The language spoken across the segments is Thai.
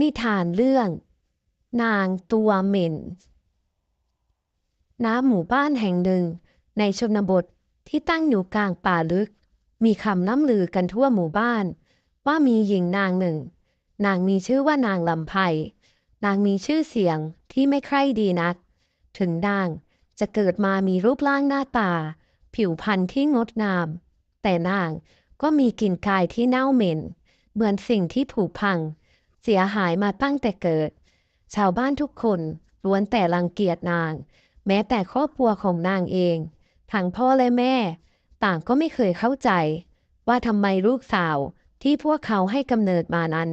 นิทานเรื่อง นางตัวเหม็นณหมู่บ้านแห่งหนึ่ง ในชนบทที่ตั้งอยู่กลางป่าลึก มีคำล่ำลือกันทั่วหมู่บ้าน ว่ามีหญิงนางหนึ่ง นางมีชื่อว่านางลำไพนางมีชื่อเสียงที่ไม่ใคร่ดีนัก ถึงนางจะเกิดมามีรูปร่างหน้าตา ผิวพรรณที่งดงาม แต่นางก็มีกลิ่นกายที่เน่าเหม็น เหมือนสิ่งที่ผุพัง เสียหายมาตั้งแต่เกิด ชาวบ้านทุกคนล้วนแต่รังเกียจนาง แม้แต่ครอบครัวของนางเองทั้งพ่อและแม่ ต่างก็ไม่เคยเข้าใจ ว่าทำไมลูกสาวที่พวกเขาให้กำเนิดมานั้น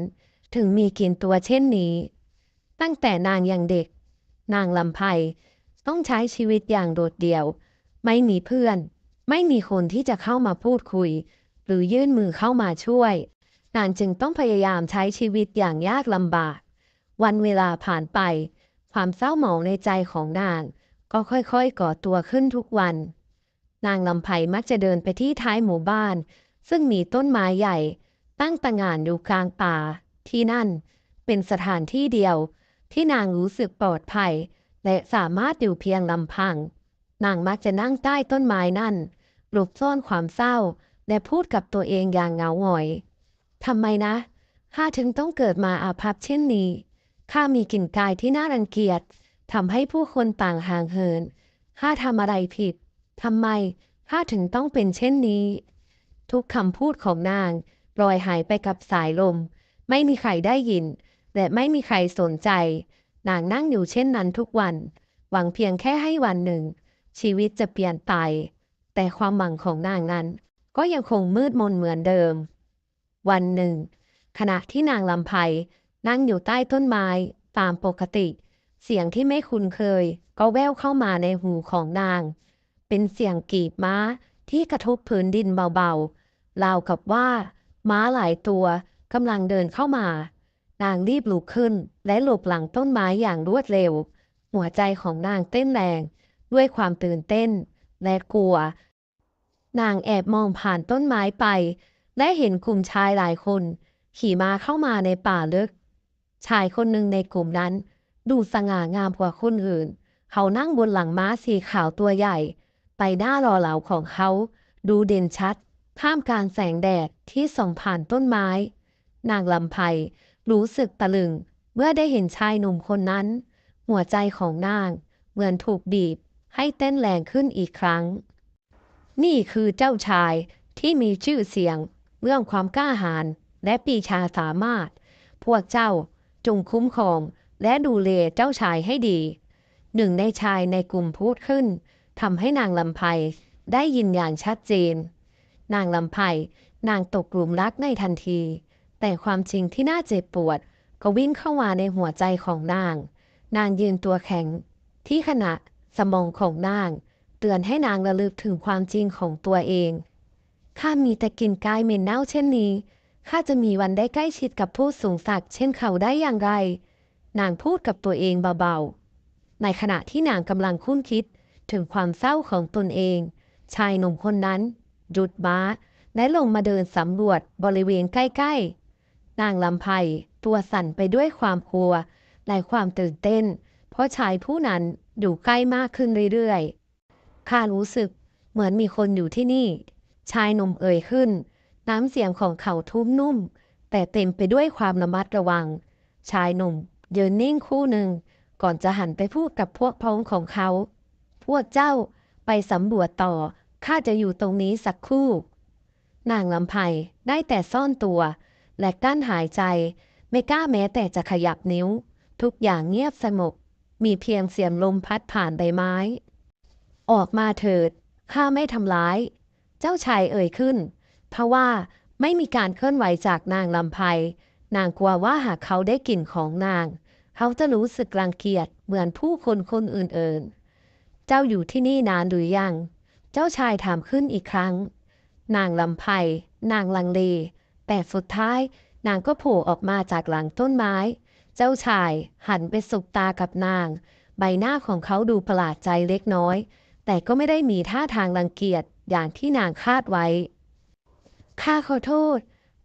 ถึงมีกินตัวเช่นนี้ ตั้งแต่นางยังเด็ก นางลำไพต้องใช้ชีวิตอย่างโดดเดี่ยว ไม่มีเพื่อน ไม่มีคนที่จะเข้ามาพูดคุย หรือยื่นมือเข้ามาช่วย นางจึงต้องพยายามใช้ชีวิตอย่างยากลำบาก วันเวลาผ่านไป ความเศร้าหมองในใจของนาง ก็ค่อยๆก่อตัวขึ้นทุกวัน นางลำไพมักจะเดินไปที่ท้ายหมู่บ้าน ซึ่งมีต้นไม้ใหญ่ ตั้งตระหง่านอยู่กลางป่า ที่นั่น เป็นสถานที่เดียว ที่นางรู้สึกปลอดภัย และสามารถอยู่เพียงลำพัง นางมักจะนั่งใต้ต้นไม้นั่นหลบซ่อนความเศร้า และพูดกับตัวเองอย่างเหงาหงอย ทำไมนะ ข้าถึงต้องเกิดมาอาภัพเช่นนี้ ข้ามีกลิ่นกายที่น่ารังเกียจทำให้ผู้คนต่างห่างเหิน ข้าทำอะไรผิด ทำไมข้าถึงต้องเป็นเช่นนี้ ทุกคำพูดของนางลอยหายไปกับสายลม ไม่มีใครได้ยิน และไม่มีใครสนใจ นางนั่งอยู่เช่นนั้นทุกวัน หวังเพียงแค่ให้วันหนึ่ง ชีวิตจะเปลี่ยนไป แต่ความหวังของนางนั้น ก็ยังคงมืดมนเหมือนเดิม วันหนึ่ง ขณะที่นางลำไพนั่งอยู่ใต้ต้นไม้ตามปกติ เสียงที่ไม่คุ้นเคย ก็แว่วเข้ามาในหูของนาง เป็นเสียงกีบม้าที่กระทบพื้นดินเบาๆราวกับว่า ม้าหลายตัวกำลังเดินเข้ามา นางรีบลุกขึ้น และหลบหลังต้นไม้อย่างรวดเร็ว หัวใจของนางเต้นแรง ด้วยความตื่นเต้น และกลัว นางแอบมองผ่านต้นไม้ไป และเห็นกลุ่มชายหลายคน ขี่ม้าเข้ามาในป่าลึก ชายคนหนึ่งในกลุ่มนั้น ดูสง่างามกว่าคนอื่น เขานั่งบนหลังม้าสีขาวตัวใหญ่ ไปหน้ารอเหลาของเขา ดูเด่นชัดท่ามกลางแสงแดดที่ส่องผ่านต้นไม้ นางลำไพรู้สึกตะลึง เมื่อได้เห็นชายหนุ่มคนนั้น หัวใจของนาง เหมือนถูกบีบ ให้เต้นแรงขึ้นอีกครั้ง นี่คือเจ้าชายที่มีชื่อเสียง เรื่องความกล้าหาญและปีชาสามารถ พวกเจ้าจงคุ้มครองและดูแลเจ้าชายให้ดี หนึ่งในชายในกลุ่มพูดขึ้นทำให้นางลำไพได้ยินอย่างชัดเจน นางลำไพนางตกกลุ่มรักในทันที แต่ความจริงที่น่าเจ็บปวด ก็วิ่งเข้ามาในหัวใจของนาง นางยืนตัวแข็ง ที่ขณะสมองของนาง เตือนให้นางระลึกถึงความจริงของตัวเอง ข้ามีแต่กลิ่นกายเหม็นเน่าเช่นนี้ ข้าจะมีวันได้ใกล้ชิดกับผู้สูงศักดิ์เช่นเขาได้อย่างไร นางพูดกับตัวเองเบาๆ ในขณะที่นางกำลังคุ้นคิดถึงความเศร้าของตนเอง ชายหนุ่มคนนั้นหยุดม้าและลงมาเดินสำรวจบริเวณใกล้ๆ นางลำไพตัวสั่นไปด้วยความกลัวและความตื่นเต้น เพราะชายผู้นั้นอยู่ใกล้มากขึ้นเรื่อยๆ ข้ารู้สึกเหมือนมีคนอยู่ที่นี่ ชายหนุ่มเอ่ยขึ้น น้ำเสียงของเขาทุ้มนุ่ม แต่เต็มไปด้วยความระมัดระวัง ชายหนุ่มยืนนิ่งคู่หนึ่ง ก่อนจะหันไปพูดกับพวกพ้องของเขา พวกเจ้าไปสำรวจต่อ ข้าจะอยู่ตรงนี้สักครู่ นางลำไพได้แต่ซ่อนตัว และกั้นหายใจ ไม่กล้าแม้แต่จะขยับนิ้ว ทุกอย่างเงียบสงบ มีเพียงเสียงลมพัดผ่านใบไม้ ออกมาเถิด ข้าไม่ทำร้าย เจ้าชายเอ่ยขึ้น เพราะว่าไม่มีการเคลื่อนไหวจากนางลำไพนางกลัวว่าหากเขาได้กลิ่นของนาง เขาจะรู้สึกรังเกียจเหมือนผู้คนคนอื่นๆ เจ้าอยู่ที่นี่นานหรือยัง เจ้าชายถามขึ้นอีกครั้ง นางลำไพนางลังเลแต่สุดท้ายนางก็โผล่ออกมาจากหลังต้นไม้ เจ้าชายหันไปสบตากับนาง ใบหน้าของเขาดูประหลาดใจเล็กน้อย แต่ก็ไม่ได้มีท่าทางรังเกียจ อย่างที่นางคาดไว้ ข้าขอโทษ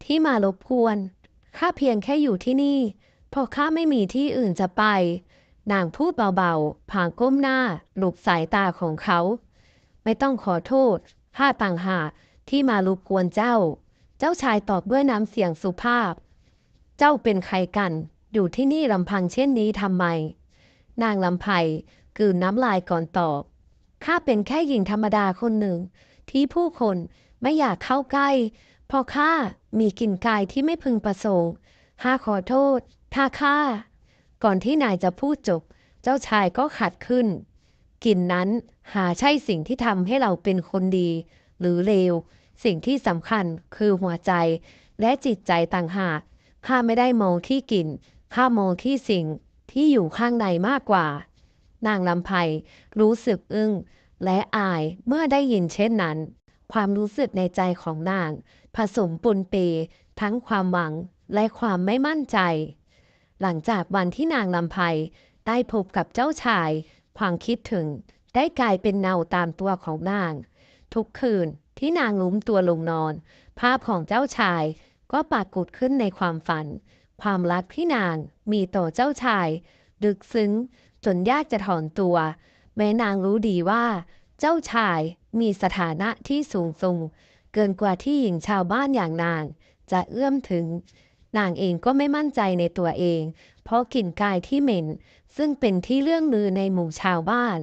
ที่มารบกวน ข้าเพียงแค่อยู่ที่นี่ เพราะข้าไม่มีที่อื่นจะไป นางพูดเบาๆพลางก้มหน้าหลบสายตาของเขา ไม่ต้องขอโทษ ข้าต่างหากที่มารบกวนเจ้า เจ้าชายตอบด้วยน้ำเสียงสุภาพ เจ้าเป็นใครกัน อยู่ที่นี่ลำพังเช่นนี้ทำไม นางลำไพกืนน้ำลายก่อนตอบ ข้าเป็นแค่หญิงธรรมดาคนหนึ่ง ที่ผู้คนไม่อยากเข้าใกล้ เพราะข้ามีกลิ่นกายที่ไม่พึงประสงค์ข้าขอโทษถ้าข้า ก่อนที่นายจะพูดจบ เจ้าชายก็ขัดขึ้นกลิ่นนั้นหาใช่สิ่งที่ทำให้เราเป็นคนดี หรือเลว สิ่งที่สำคัญคือหัวใจและจิตใจต่างหากข้าไม่ได้มองที่กลิ่นข้ามองที่สิ่งที่อยู่ข้างในมากกว่า นางลำไพรู้สึกอึ้ง และอายเมื่อได้ยินเช่นนั้น ความรู้สึกในใจของนาง ผสมปนเปทั้งความหวังและความไม่มั่นใจ หลังจากวันที่นางลำไพได้พบกับเจ้าชาย ความคิดถึงได้กลายเป็นเนาตามตัวของนาง ทุกคืนที่นางลุ้มตัวลงนอน ภาพของเจ้าชายก็ปรากฏขึ้นในความฝัน ความรักที่นางมีต่อเจ้าชาย ดึกซึ้งจนยากจะถอนตัว แม้นางรู้ดีว่า เจ้าชายมีสถานะที่สูงส่งเกินกว่าที่หญิงชาวบ้านอย่างนาง จะเอื้อมถึง นางเองก็ไม่มั่นใจในตัวเอง เพราะกลิ่นกายที่เหม็น ซึ่งเป็นที่เรื่องลือในหมู่ชาวบ้าน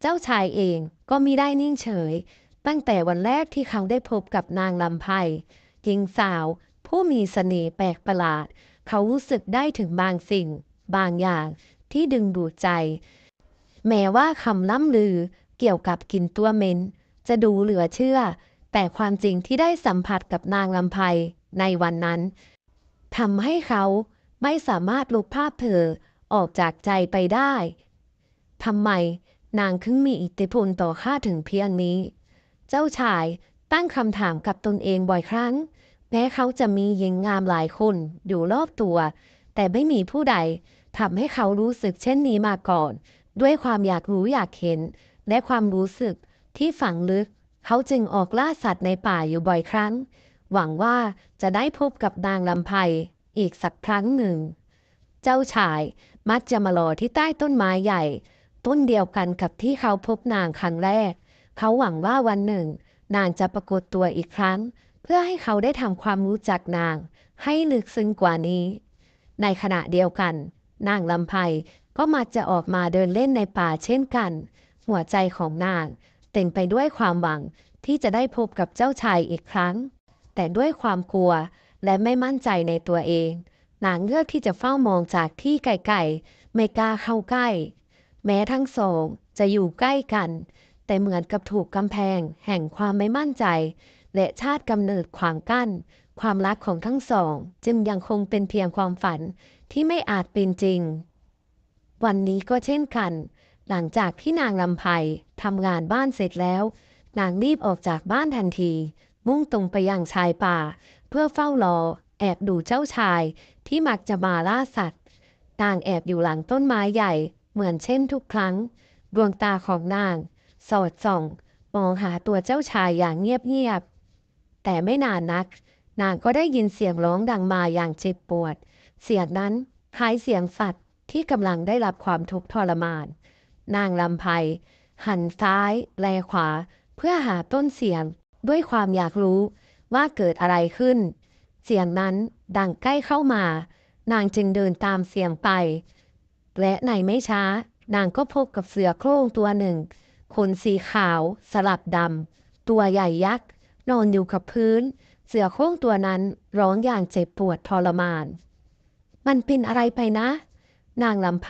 เจ้าชายเองก็มิได้นิ่งเฉย ตั้งแต่วันแรกที่เขาได้พบกับนางลำไพหญิงสาวผู้มีเสน่ห์แปลกประหลาด เขารู้สึกได้ถึงบางสิ่ง บางอย่างที่ดึงดูดใจ แม้ว่าคำล่ำลือเกี่ยวกับกลิ่นตัวเหม็นจะดูเหลือเชื่อ แต่ความจริงที่ได้สัมผัสกับนางลำไพในวันนั้นทำให้เขาไม่สามารถลบภาพเธอออกจากใจไปได้ทำไมนางถึงมีอิทธิพลต่อข้าถึงเพียงนี้ เจ้าชายตั้งคำถามกับตนเองบ่อยครั้ง แม้เขาจะมีหญิงงามหลายคนอยู่รอบตัว แต่ไม่มีผู้ใดทำให้เขารู้สึกเช่นนี้มาก่อน ด้วยความอยากรู้อยากเห็น และความรู้สึกที่ฝังลึก เขาจึงออกล่าสัตว์ในป่าอยู่บ่อยครั้ง หวังว่าจะได้พบกับนางลำไพอีกสักครั้งหนึ่ง เจ้าชายมักจะมารอที่ใต้ต้นไม้ใหญ่ ต้นเดียวกันกับที่เขาพบนางครั้งแรก เขาหวังว่าวันหนึ่ง นางจะปรากฏตัวอีกครั้ง เพื่อให้เขาได้ทำความรู้จักนาง ให้ลึกซึ้งกว่านี้ ในขณะเดียวกัน นางลำไพ ก็มักจะออกมาเดินเล่นในป่าเช่นกัน หัวใจของนางเต็มไปด้วยความหวังที่จะได้พบกับเจ้าชายอีกครั้ง แต่ด้วยความกลัวและไม่มั่นใจในตัวเอง นางเลือกที่จะเฝ้ามองจากที่ไกลๆไม่กล้าเข้าใกล้ แม้ทั้งสองจะอยู่ใกล้กัน แต่เหมือนกับถูกกำแพง แห่งความไม่มั่นใจ และชาติกำเนิดขวางกั้น ความรักของทั้งสอง จึงยังคงเป็นเพียงความฝันที่ไม่อาจเป็นจริง วันนี้ก็เช่นกัน หลังจากที่นางลำไพทำงานบ้านเสร็จแล้ว นางรีบออกจากบ้านทันที มุ่งตรงไปยังชายป่า เพื่อเฝ้ารอ แอบดูเจ้าชายที่มักจะมาล่าสัตว์นางแอบอยู่หลังต้นไม้ใหญ่ เหมือนเช่นทุกครั้ง ดวงตาของนาง สอดส่อง มองหาตัวเจ้าชายอย่างเงียบๆแต่ไม่นานนัก นางก็ได้ยินเสียงร้องดังมาอย่างเจ็บปวด เสียงนั้นคล้ายเสียงสัตว์ ที่กำลังได้รับความทุกข์ทรมาน นางลำไพหันซ้าย แลขวา เพื่อหาต้นเสียง ด้วยความอยากรู้ว่าเกิดอะไรขึ้น เสียงนั้นดังใกล้เข้ามา นางจึงเดินตามเสียงไป และในไม่ช้า นางก็พบกับเสือโคร่งตัวหนึ่ง ขนสีขาว สลับดำตัวใหญ่ยักษ์นอนอยู่กับพื้น เสือโคร่งตัวนั้นร้องอย่างเจ็บปวดทรมาน มันเป็นอะไรไปนะ นางลำไพ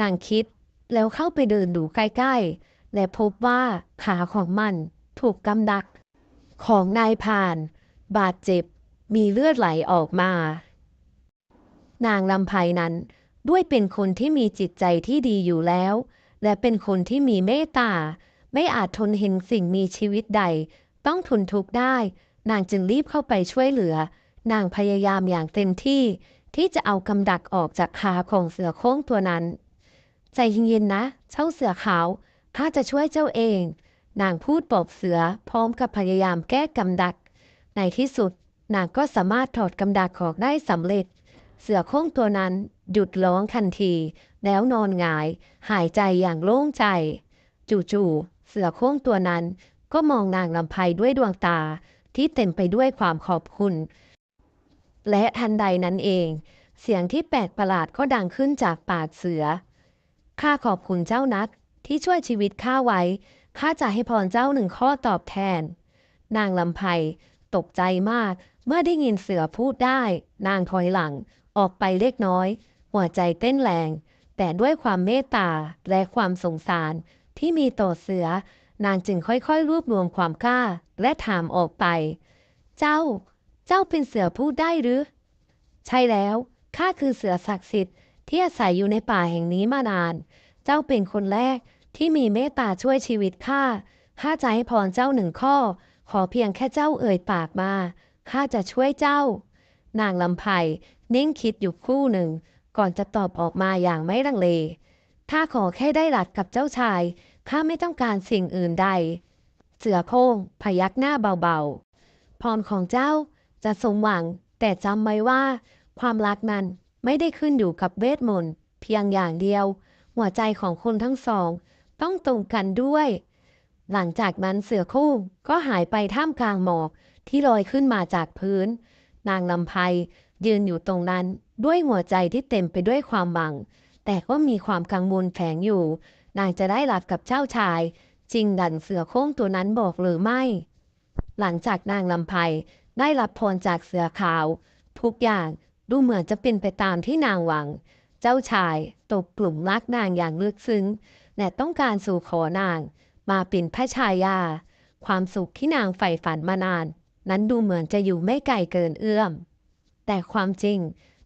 นางคิดแล้วเข้าไปเดินดูใกล้ๆ และพบว่าขาของมันถูกกำดัก ของนายพาน บาดเจ็บ มีเลือดไหลออกมา นางลำไพนั้นด้วยเป็นคนที่มีจิตใจที่ดีอยู่แล้ว และเป็นคนที่มีเมตตา ไม่อาจทนเห็นสิ่งมีชีวิตใด ต้องทนทุกข์ได้ นางจึงรีบเข้าไปช่วยเหลือ นางพยายามอย่างเต็มที่ ที่จะเอากำดักออกจากขาของเสือโคร่งตัวนั้น ใจเย็นๆนะ เจ้าเสือขาวข้าจะช่วยเจ้าเอง นางพูดปลอบเสือพร้อมกับพยายามแก้กำดัก ในที่สุด นางก็สามารถถอดกำดักออกได้สำเร็จ เสือโคร่งตัวนั้นหยุดร้องทันที แล้วนอนหงาย หายใจอย่างโล่งใจ จู่ๆเสือโคร่งตัวนั้น ก็มองนางลำไพด้วยดวงตาที่เต็มไปด้วยความขอบคุณ และทันใดนั้นเอง เสียงที่แปลกประหลาดก็ดังขึ้นจากปากเสือ ข้าขอบคุณเจ้านักที่ช่วยชีวิตข้าไว้ ข้าจะให้พรเจ้าหนึ่งข้อตอบแทน นางลำไพตกใจมากเมื่อได้ยินเสือพูดได้ นางถอยหลัง ออกไปเล็กน้อย หัวใจเต้นแรง แต่ด้วยความเมตตาและความสงสารที่มีต่อเสือ นางจึงค่อยๆ รวบรวมความกล้า และถามออกไป เจ้า เจ้าเป็นเสือพูดได้หรือ ใช่แล้ว ข้าคือเสือศักดิ์สิทธิ์ที่อาศัยอยู่ในป่าแห่งนี้มานาน เจ้าเป็นคนแรกที่มีเมตตาช่วยชีวิตข้า ข้าจะให้พรเจ้าหนึ่งข้อ ขอเพียงแค่เจ้าเอ่ยปากมา ข้าจะช่วยเจ้า นางลำไพนิ่งคิดอยู่ครู่หนึ่ง ก่อนจะตอบออกมาอย่างไม่ลังเล ถ้าขอแค่ได้หลัดกับเจ้าชาย ข้าไม่ต้องการสิ่งอื่นใด เสือโคร่งพยักหน้าเบาๆ พรของเจ้า จะสมหวัง แต่จำไว้ว่า ความรักนั้นไม่ได้ขึ้นอยู่กับเวทมนต์เพียงอย่างเดียว หัวใจของคนทั้งสอง ต้องตรงกันด้วย หลังจากนั้นเสือคร่ก็หายไปท่ามกลางหมอกที่ลอยขึ้นมาจากพื้น นางลำไพยืนอยู่ตรงนั้นด้วยหัวใจที่เต็มไปด้วยความหวัง แต่ก็มีความกังวลแฝงอยู่ นางจะได้หลับกับเจ้าชาย จริงดันเสือโคร่งตัวนั้นบอกหรือไม่ หลังจากนางลำไพ ได้รับพรจากเสือขาว ทุกอย่างดูเหมือนจะเป็นไปตามที่นางหวัง เจ้าชายตกกลุ่มรักนางอย่างลึกซึ้ง และต้องการสู่ขอนาง มาเป็นพระชายา ความสุขที่นางใฝ่ฝันมานาน นั้นดูเหมือนจะอยู่ไม่ไกลเกินเอื้อม แต่ความจริง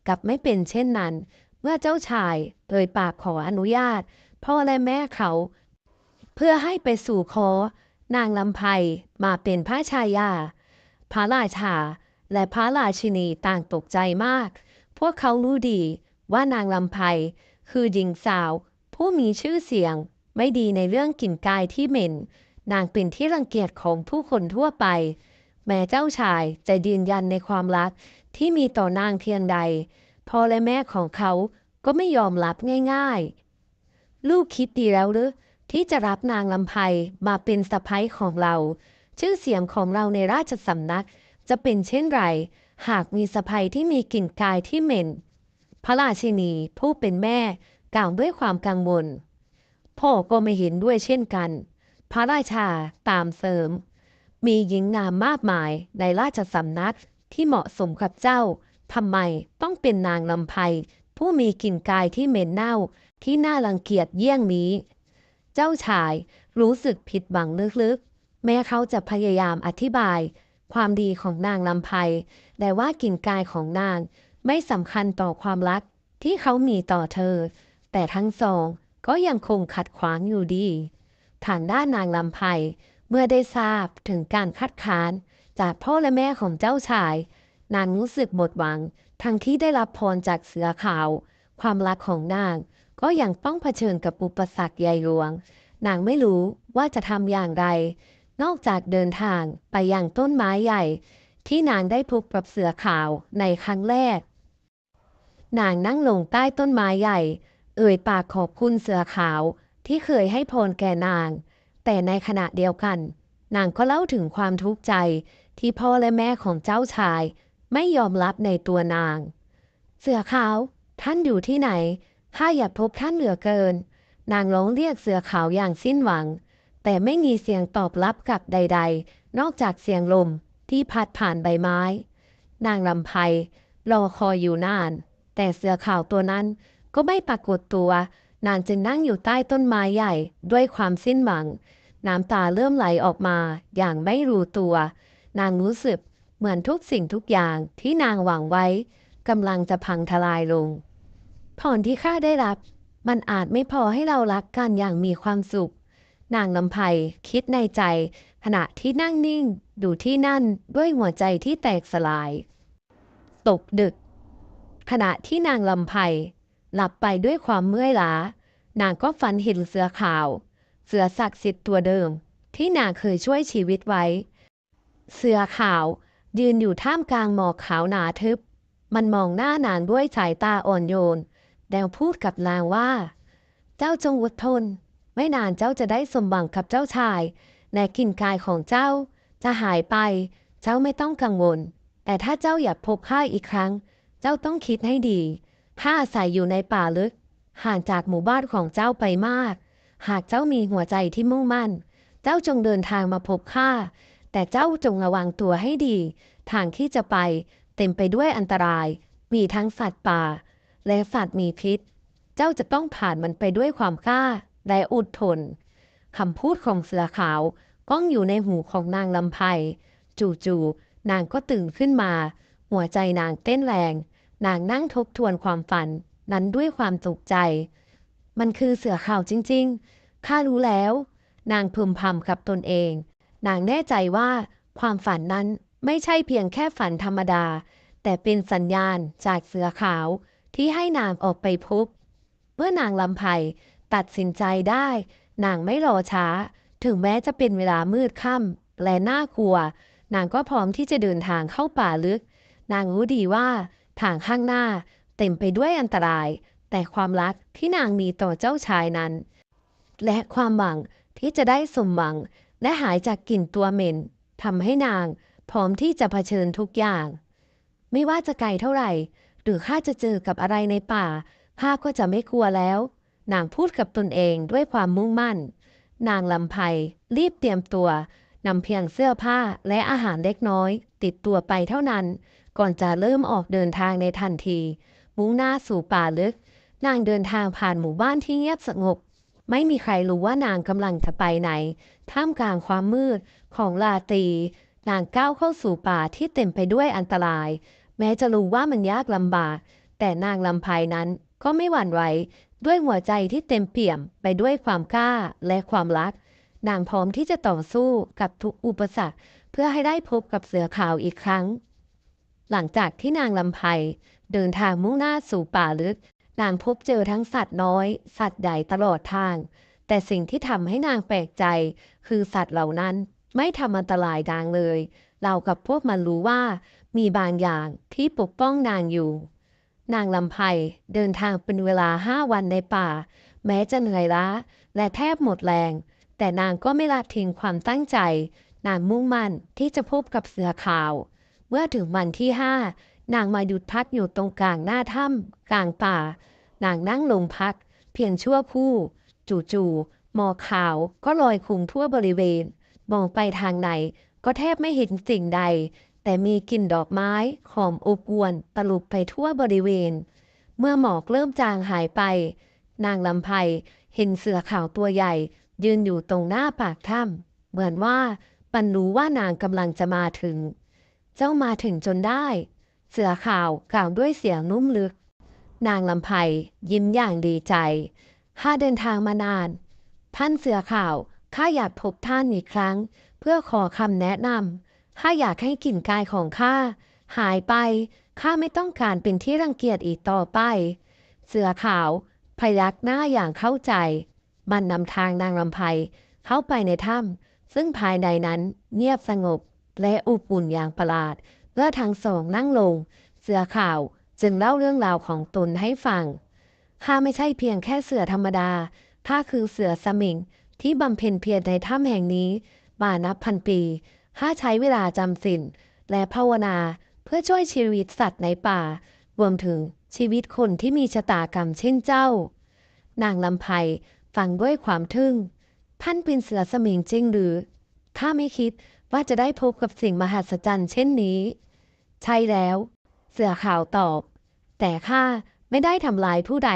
กลับไม่เป็นเช่นนั้น เมื่อเจ้าชายเอ่ยปากขออนุญาตพ่อและแม่เขา เพื่อให้ไปสู่ขอนางลำไพมาเป็นพระชายา พระราชาและพระราชินีต่างตกใจมาก พวกเขารู้ดีว่านางลำไพคือหญิงสาว ผู้มีชื่อเสียงไม่ดีในเรื่องกลิ่นกายที่เหม็น นางเป็นที่รังเกียจของผู้คนทั่วไป แม้เจ้าชายจะยืนยันในความรักที่มีต่อนางเพียงใด พ่อและแม่ของเขาก็ไม่ยอมรับง่าย ๆ ลูกคิดดีแล้วหรือที่จะรับนางลำไพมาเป็นสะพ้ยของเรา ชื่อเสียงของเราในราชสำนัก จะเป็นเช่นไร หากมีสะพ้ยที่มีกลิ่นกายที่เหม็น พระราชินีผู้เป็นแม่กล่าวด้วยความกังวล พ่อก็ไม่เห็นด้วยเช่นกัน พระราชาตามเสริม มีหญิงงามมากมายในราชสำนักที่เหมาะสมกับเจ้าทำไมต้องเป็นนางลำไพผู้มีกลิ่นกายที่เหม็นเน่าที่น่ารังเกียจเยี่ยงนี้ เจ้าชายรู้สึกผิดหวังลึกๆ แม้เขาจะพยายามอธิบาย ความดีของนางลำไพแต่ว่ากลิ่นกายของนางไม่สำคัญต่อความรักที่เขามีต่อเธอ แต่ทั้งสองก็ยังคงขัดขวางอยู่ดี ทางด้านนางลำไพเมื่อได้ทราบถึงการคัดค้าน จากพ่อและแม่ของเจ้าชาย นางรู้สึกหมดหวัง ทั้งที่ได้รับพรจากเสือขาว ความรักของนางก็ยังต้องเผชิญกับอุปสรรคใหญ่หลวง นางไม่รู้ว่าจะทำอย่างไร นอกจากเดินทางไปยังต้นไม้ใหญ่ ที่นางได้พบกับเสือขาวในครั้งแรก นางนั่งลงใต้ต้นไม้ใหญ่ เอ่ยปากขอบคุณเสือขาวที่เคยให้พรแก่นาง แต่ในขณะเดียวกัน นางก็เล่าถึงความทุกข์ใจที่พ่อและแม่ของเจ้าชาย ไม่ยอมรับในตัวนาง เสือขาว ท่านอยู่ที่ไหนข้าอยากพบท่านเหลือเกิน นางร้องเรียกเสือขาวอย่างสิ้นหวัง แต่ไม่มีเสียงตอบรับกลับใด ๆ นอกจากเสียงลมที่พัดผ่านใบไม้ นางลำไพรอคอยอยู่นาน แต่เสือขาวตัวนั้นก็ไม่ปรากฏตัว นางจึงนั่งอยู่ใต้ต้นไม้ใหญ่ด้วยความสิ้นหวัง น้ำตาเริ่มไหลออกมาอย่างไม่รู้ตัว นางรู้สึกเหมือนทุกสิ่งทุกอย่างที่นางหวังไว้กำลังจะพังทลายลงพรที่ข้าได้รับ มันอาจไม่พอให้เรารักกันอย่างมีความสุข นางลำไพคิดในใจ ขณะที่นั่งนิ่งดูที่นั่นด้วยหัวใจที่แตกสลาย ตกดึก ขณะที่นางลำไพหลับไปด้วยความเมื่อยล้า นางก็ฝันเห็นเสือขาว เสือศักดิ์สิทธิ์ตัวเดิม ที่นางเคยช่วยชีวิตไว้ เสือขาว ยืนอยู่ท่ามกลางหมอกขาวหนาทึบ มันมองหน้านางด้วยสายตาอ่อนโยน แล้วพูดกับนางว่า เจ้าจงอดทน ไม่นานเจ้าจะได้สมหวังกับเจ้าชายและกลิ่นกายของเจ้า จะหายไป เจ้าไม่ต้องกังวล แต่ถ้าเจ้าอยากพบข้าอีกครั้ง เจ้าต้องคิดให้ดีข้าอาศัยอยู่ในป่าลึก ห่างจากหมู่บ้านของเจ้าไปมาก หากเจ้ามีหัวใจที่มุ่งมั่น เจ้าจงเดินทางมาพบข้า แต่เจ้าจงระวังตัวให้ดี ทางที่จะไป เต็มไปด้วยอันตราย มีทั้งสัตว์ป่า และสัตว์มีพิษ เจ้าจะต้องผ่านมันไปด้วยความกล้า และอดทนคำพูดของเสือขาวก้องอยู่ในหูของนางลำไพจู่ๆนางก็ตื่นขึ้นมา หัวใจนางเต้นแรง นางนั่งทบทวนความฝันนั้นด้วยความตกใจ มันคือเสือขาวจริงๆข้ารู้แล้ว นางพึมพำกับตนเอง นางแน่ใจว่า ความฝันนั้นไม่ใช่เพียงแค่ฝันธรรมดา แต่เป็นสัญญาณจากเสือขาวที่ให้นางออกไปพบ เมื่อนางลำไพ ตัดสินใจได้นางไม่รอช้า ถึงแม้จะเป็นเวลามืดค่ำและน่ากลัว นางก็พร้อมที่จะเดินทางเข้าป่าลึก นางรู้ดีว่าทางข้างหน้าเต็มไปด้วยอันตราย แต่ความรักที่นางมีต่อเจ้าชายนั้น และความหวังที่จะได้สมหวัง และหายจากกลิ่นตัวเหม็นทำให้นางพร้อมที่จะเผชิญทุกอย่าง ไม่ว่าจะไกลเท่าไหร่ หรือข้าจะเจอกับอะไรในป่าข้าก็จะไม่กลัวแล้ว นางพูดกับตนเองด้วยความมุ่งมั่น นางลำไพรีบเตรียมตัวนำเพียงเสื้อผ้าและอาหารเล็กน้อย ติดตัวไปเท่านั้น ก่อนจะเริ่มออกเดินทางในทันที มุ่งหน้าสู่ป่าลึก นางเดินทางผ่านหมู่บ้านที่เงียบสงบ ไม่มีใครรู้ว่านางกำลังจะไปไหน ท่ามกลางความมืดของลาตรีนางก้าวเข้าสู่ป่าที่เต็มไปด้วยอันตราย แม้จะรู้ว่ามันยากลำบาก แต่นางลำไพนั้นก็ไม่หวั่นไหว ด้วยหัวใจที่เต็มเปี่ยมไปด้วยความกล้าและความรัก นางพร้อมที่จะต่อสู้กับทุกอุปสรรค เพื่อให้ได้พบกับเสือขาวอีกครั้ง หลังจากที่นางลำไพเดินทางมุ่งหน้าสู่ป่าลึก นางพบเจอทั้งสัตว์น้อย สัตว์ใหญ่ตลอดทาง แต่สิ่งที่ทำให้นางแปลกใจ คือสัตว์เหล่านั้นไม่ทำอันตรายนางเลย เรากับพวกมันรู้ว่า มีบางอย่างที่ปกป้องนางอยู่ นางลำไพเดินทางเป็นเวลาห้าวันในป่า แม้จะเหนื่อยล้า และแทบหมดแรง แต่นางก็ไม่ละทิ้งความตั้งใจ นางมุ่งมั่นที่จะพบกับเสือขาว เมื่อถึงวันที่ห้านางมาหยุดพักอยู่ตรงกลางหน้าถ้ำกลางป่า นางนั่งลงพัก เพียงชั่วครู่จู่ๆหมอกขาวก็ลอยคลุมทั่วบริเวณ มองไปทางไหนก็แทบไม่เห็นสิ่งใด แต่มีกลิ่นดอกไม้หอมอบอวนตลุบไปทั่วบริเวณ เมื่อหมอกเริ่มจางหายไป นางลำไพเห็นเสือขาวตัวใหญ่ ยืนอยู่ตรงหน้าปากถ้ำเหมือนว่าปันรู้ว่านางกำลังจะมาถึง เจ้ามาถึงจนได้ เสือขาวกล่าวด้วยเสียงนุ่มลึก นางลำไพยิ้มอย่างดีใจข้าเดินทางมานาน ท่านเสือขาวข้าอยากพบท่านอีกครั้ง เพื่อขอคำแนะนำ ข้าอยากให้กลิ่นกายของข้าหายไป ข้าไม่ต้องการเป็นที่รังเกียจอีกต่อไป เสือขาวพยักหน้าอย่างเข้าใจ มันนำทางนางลำไพเข้าไปในถ้ำซึ่งภายในนั้นเงียบสงบ และอบอุ่นอย่างประหลาดเมื่อทั้งสองนั่งลง เสือขาวจึงเล่าเรื่องราวของตนให้ฟังข้าไม่ใช่เพียงแค่เสือธรรมดาข้าคือเสือสมิงที่บำเพ็ญเพียรในถ้ำแห่งนี้มานับพันปี ข้าใช้เวลาจำศีลและภาวนาเพื่อช่วยชีวิตสัตว์ในป่า รวมถึงชีวิตคนที่มีชะตากรรมเช่นเจ้า นางลำไพฟังด้วยความทึ่ง ท่านป็นเสือสมิงจริงหรือข้าไม่คิดว่าจะได้พบกับสิ่งมหัศจรรย์เช่นนี้ ใช่แล้ว เสือขาวตอบ แต่ข้าไม่ได้ทำลายผู้ใด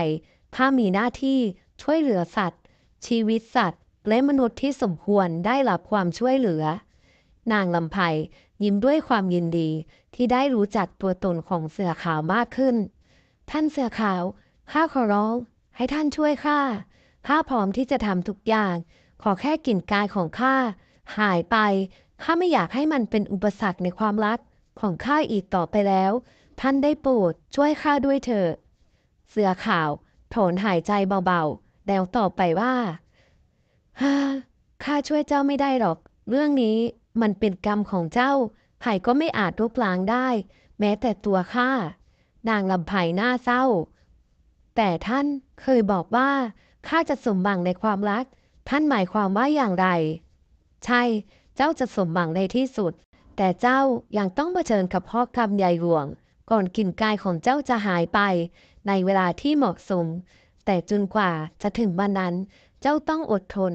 ข้ามีหน้าที่ช่วยเหลือสัตว์ ชีวิตสัตว์ และมนุษย์ที่สมควรได้รับความช่วยเหลือ นางลำไพยิ้มด้วยความยินดีที่ได้รู้จักตัวตนของเสือขาวมากขึ้น ท่านเสือขาว ข้าขอร้อง ให้ท่านช่วยข้า ข้าพร้อมที่จะทำทุกอย่าง ขอแค่กลิ่นกายของข้าหายไป ข้าไม่อยากให้มันเป็นอุปสรรคในความรักของข้าอีกต่อไปแล้ว ท่านได้โปรดช่วยข้าด้วยเถิดเสือขาวโถนหายใจเบาๆ แล้วตอบไปว่าฮ่าข้าช่วยเจ้าไม่ได้หรอก เรื่องนี้ มันเป็นกรรมของเจ้าไผ่ก็ไม่อาจลบล้างได้ แม้แต่ตัวข้านางลำไพหน้าเศร้า แต่ท่านเคยบอกว่าข้าจะสมหวังในความรัก ท่านหมายความว่าอย่างไร ใช่ เจ้าจะสมหวังในที่สุด แต่เจ้ายังต้องเผชิญกับพ่อกรรมใหญ่หลวง ก่อนกลิ่นกายของเจ้าจะหายไป ในเวลาที่เหมาะสม แต่จนกว่าจะถึงวันนั้น เจ้าต้องอดทน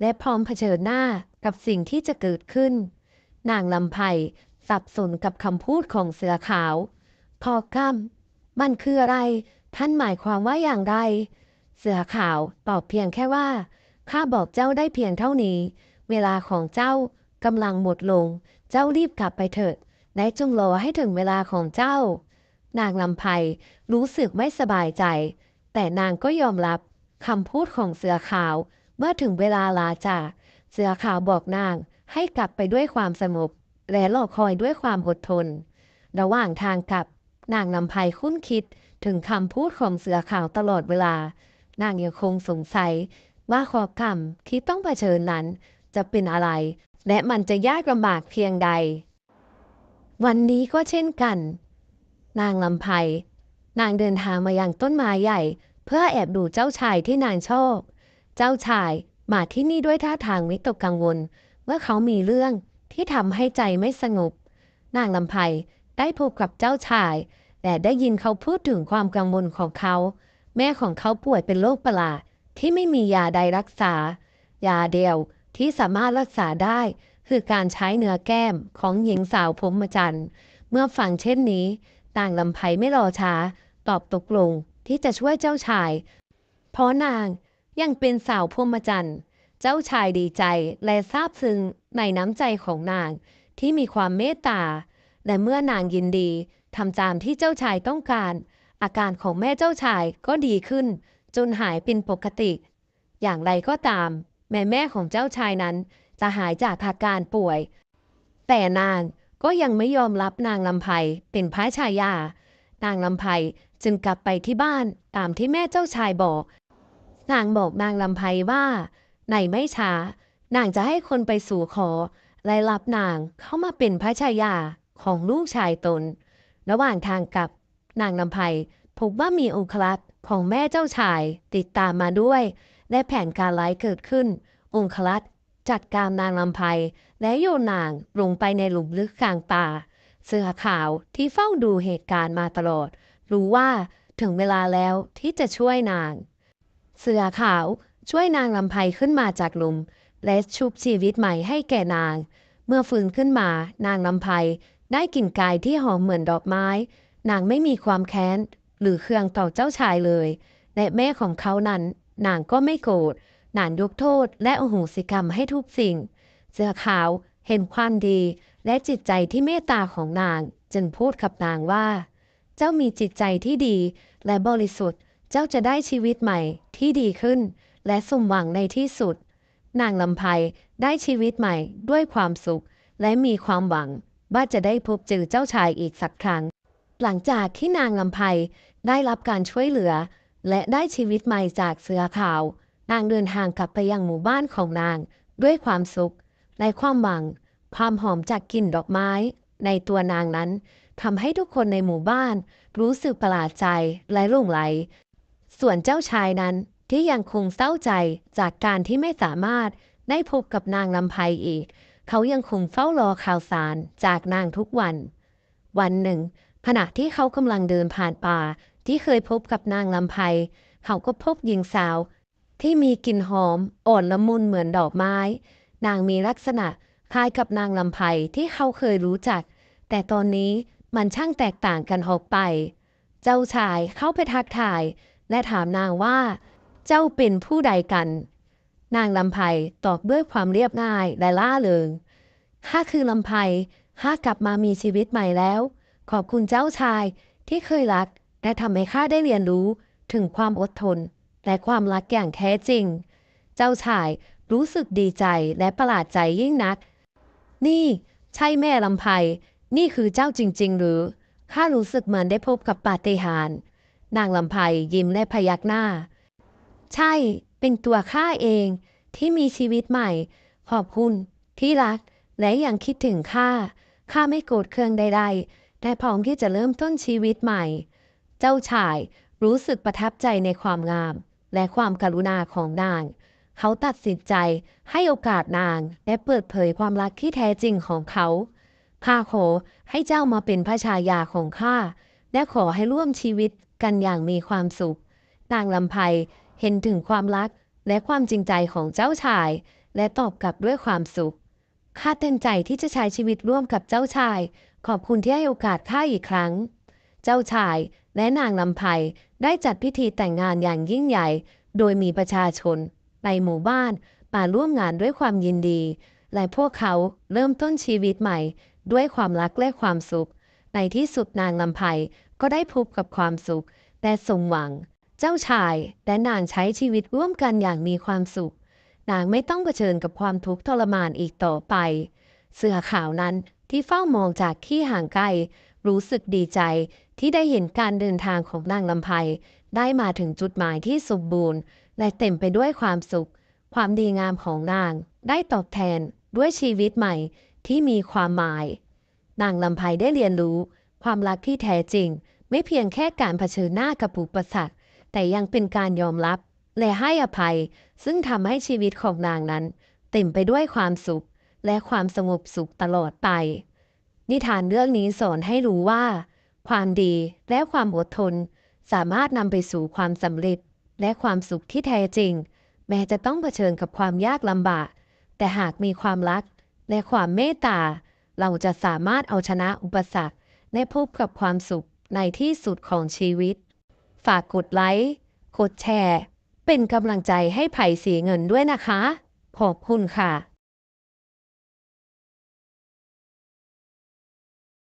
และพร้อมเผชิญหน้า กับสิ่งที่จะเกิดขึ้น นางลำไพสับสนกับคำพูดของเสือขาว พอกรรมมันคืออะไร ท่านหมายความว่าอย่างไร เสือขาวตอบเพียงแค่ว่า ข้าบอกเจ้าได้เพียงเท่านี้ เวลาของเจ้ากำลังหมดลง เจ้ารีบกลับไปเถิดและจงรอให้ถึงเวลาของเจ้า นางลำไพรู้สึกไม่สบายใจ แต่นางก็ยอมรับคำพูดของเสือขาว เมื่อถึงเวลาลาจาก เสือขาวบอกนางให้กลับไปด้วยความสงบและรอคอยด้วยความอดทน ระหว่างทางกลับ นางลำไพคุ้นคิดถึงคำพูดของเสือขาวตลอดเวลา นางยังคงสงสัยว่าขอกรรมที่ต้องเผชิญนั้น จะเป็นอะไร และมันจะยากลำบากเพียงใด วันนี้ก็เช่นกัน นางลำไพนางเดินทางมายังต้นไม้ใหญ่ เพื่อแอบดูเจ้าชายที่นางชอบ เจ้าชาย มาที่นี่ด้วยท่าทางวิตกกังวลเมื่อเขามีเรื่องที่ทำให้ใจไม่สงบ นางลำไพได้พบกับเจ้าชาย แต่ได้ยินเขาพูดถึงความกังวลของเขา แม่ของเขาป่วยเป็นโรคประหลาดที่ไม่มียาใดรักษา ยาเดียวที่สามารถรักษาได้ คือการใช้เนื้อแก้มของหญิงสาวพรมจันทร์เมื่อฟังเช่นนี้นางลำไพไม่รอช้า ตอบตกลงที่จะช่วยเจ้าชาย เพราะนาง ยังเป็นสาวพรหมจันทร์เจ้าชายดีใจและซาบซึ้งในน้ำใจของนางที่มีความเมตตา และเมื่อนางยินดีทำตามที่เจ้าชายต้องการ อาการของแม่เจ้าชายก็ดีขึ้น จนหายเป็นปกติ อย่างไรก็ตาม แม่แม่ของเจ้าชายนั้นจะหายจากอาการป่วย แต่นางก็ยังไม่ยอมรับนางลำไพเป็นพระชายา นางลำไพจึงกลับไปที่บ้านตามที่แม่เจ้าชายบอก นางบอกนางลำไพว่า ในไม่ช้า นางจะให้คนไปสู่ขอและรับนางเข้ามาเป็นพระชายาของลูกชายตน ระหว่างทางกลับนางลำไพพบว่ามีองครักษ์ของแม่เจ้าชายติดตามมาด้วย และแผนการร้ายเกิดขึ้น องครักษ์จัดการนางลำไพและโยนนางลงไปในหลุมลึกกลางป่า เสือขาวที่เฝ้าดูเหตุการณ์มาตลอด รู้ว่าถึงเวลาแล้วที่จะช่วยนาง เสือขาวช่วยนางลำไพขึ้นมาจากหลุม และชุบชีวิตใหม่ให้แก่นาง เมื่อฟื้นขึ้นมานางลำไพได้กลิ่นกายที่หอมเหมือนดอกไม้ นางไม่มีความแค้น หรือเคืองต่อเจ้าชายเลย และแม่ของเขานั้น นางก็ไม่โกรธนางยกโทษและอโหสิกรรมให้ทุกสิ่ง เสือขาวเห็นความดี และจิตใจที่เมตตาของนาง จึงพูดกับนางว่า เจ้ามีจิตใจที่ดีและบริสุทธิ์ เจ้าจะได้ชีวิตใหม่ที่ดีขึ้น และสมหวังในที่สุด นางลำไพได้ชีวิตใหม่ด้วยความสุข และมีความหวังว่าจะได้พบเจอเจ้าชายอีกสักครั้ง หลังจากที่นางลำไพได้รับการช่วยเหลือ และได้ชีวิตใหม่จากเสือขาว นางเดินทางกลับไปยังหมู่บ้านของนางด้วยความสุขและความหวัง ความหอมจากกลิ่นดอกไม้ ในตัวนางนั้นทำให้ทุกคนในหมู่บ้านรู้สึกประหลาดใจและหลงไหล ส่วนเจ้าชายนั้นที่ยังคงเศร้าใจจากการที่ไม่สามารถได้พบกับนางลำไพอีก เขายังคงเฝ้ารอข่าวสารจากนางทุกวัน วันหนึ่ง ขณะที่เขากำลังเดินผ่านป่าที่เคยพบกับนางลำไพเขาก็พบหญิงสาว ที่มีกลิ่นหอมอ่อนละมุนเหมือนดอกไม้ นางมีลักษณะคล้ายกับนางลำไพที่เขาเคยรู้จัก แต่ตอนนี้มันช่างแตกต่างกันออกไป เจ้าชายเข้าไปทักทาย และถามนางว่า เจ้าเป็นผู้ใดกัน นางลำไพตอบด้วยความเรียบง่ายและล่าเริงข้าคือลำไพข้ากลับมามีชีวิตใหม่แล้ว ขอบคุณเจ้าชายที่เคยรัก และทำให้ข้าได้เรียนรู้ถึงความอดทน และความรักอย่างแท้จริง เจ้าชายรู้สึกดีใจและประหลาดใจยิ่งนัก นี่ใช่แม่ลำไพนี่คือเจ้าจริง ๆ หรือ ข้ารู้สึกเหมือนได้พบกับปาฏิหาริย์ นางลำไพยิ้มและพยักหน้า ใช่ เป็นตัวข้าเองที่มีชีวิตใหม่ ขอบคุณที่รัก และยังคิดถึงข้า ข้าไม่โกรธเคืองใด ๆ แต่พร้อมที่จะเริ่มต้นชีวิตใหม่ เจ้าชายรู้สึกประทับใจในความงาม และความกรุณาของนาง เขาตัดสินใจให้โอกาสนางและเปิดเผยความรักที่แท้จริงของเขาข้าขอให้เจ้ามาเป็นพระชายาของข้า และขอให้ร่วมชีวิต กันอย่างมีความสุขนางลำไพเห็นถึงความรักและความจริงใจของเจ้าชาย และตอบกลับด้วยความสุขข้าเต็มใจที่จะใช้ชีวิตร่วมกับเจ้าชาย ขอบคุณที่ให้โอกาสข้าอีกครั้ง เจ้าชายและนางลำไพได้จัดพิธีแต่งงานอย่างยิ่งใหญ่ โดยมีประชาชน ในหมู่บ้านมาร่วมงานด้วยความยินดี และพวกเขาเริ่มต้นชีวิตใหม่ ด้วยความรักและความสุข ในที่สุดนางลำไพ ก็ได้พบกับความสุขและสมหวัง เจ้าชายและนางใช้ชีวิตร่วมกันอย่างมีความสุข นางไม่ต้องเผชิญกับความทุกข์ทรมานอีกต่อไป เสื้อขาวนั้นที่เฝ้ามองจากที่ห่างไกลรู้สึกดีใจที่ได้เห็นการเดินทางของนางลำไพได้มาถึงจุดหมายที่สมบูรณ์ และเต็มไปด้วยความสุข ความดีงามของนาง ได้ตอบแทนด้วยชีวิตใหม่ที่มีความหมาย นางลำไพได้เรียนรู้ ความรักที่แท้จริง ไม่เพียงแค่การเผชิญหน้ากับอุปสรรคแต่ยังเป็นการยอมรับและให้อภัย ซึ่งทำให้ชีวิตของนางนั้น เต็มไปด้วยความสุข และความสงบสุขตลอดไป นิทานเรื่องนี้สอนให้รู้ว่า ความดีและความอดทน สามารถนำไปสู่ความสำเร็จ และความสุขที่แท้จริง แม้จะต้องเผชิญกับความยากลำบาก แต่หากมีความรัก และความเมตตา เราจะสามารถเอาชนะอุปสรรคและพบกับความสุข ในที่สุดของชีวิต ฝากกดไลค์ กดแชร์ เป็นกำลังใจให้ไผ่สีเงินด้วยนะคะ ขอบคุณค่ะ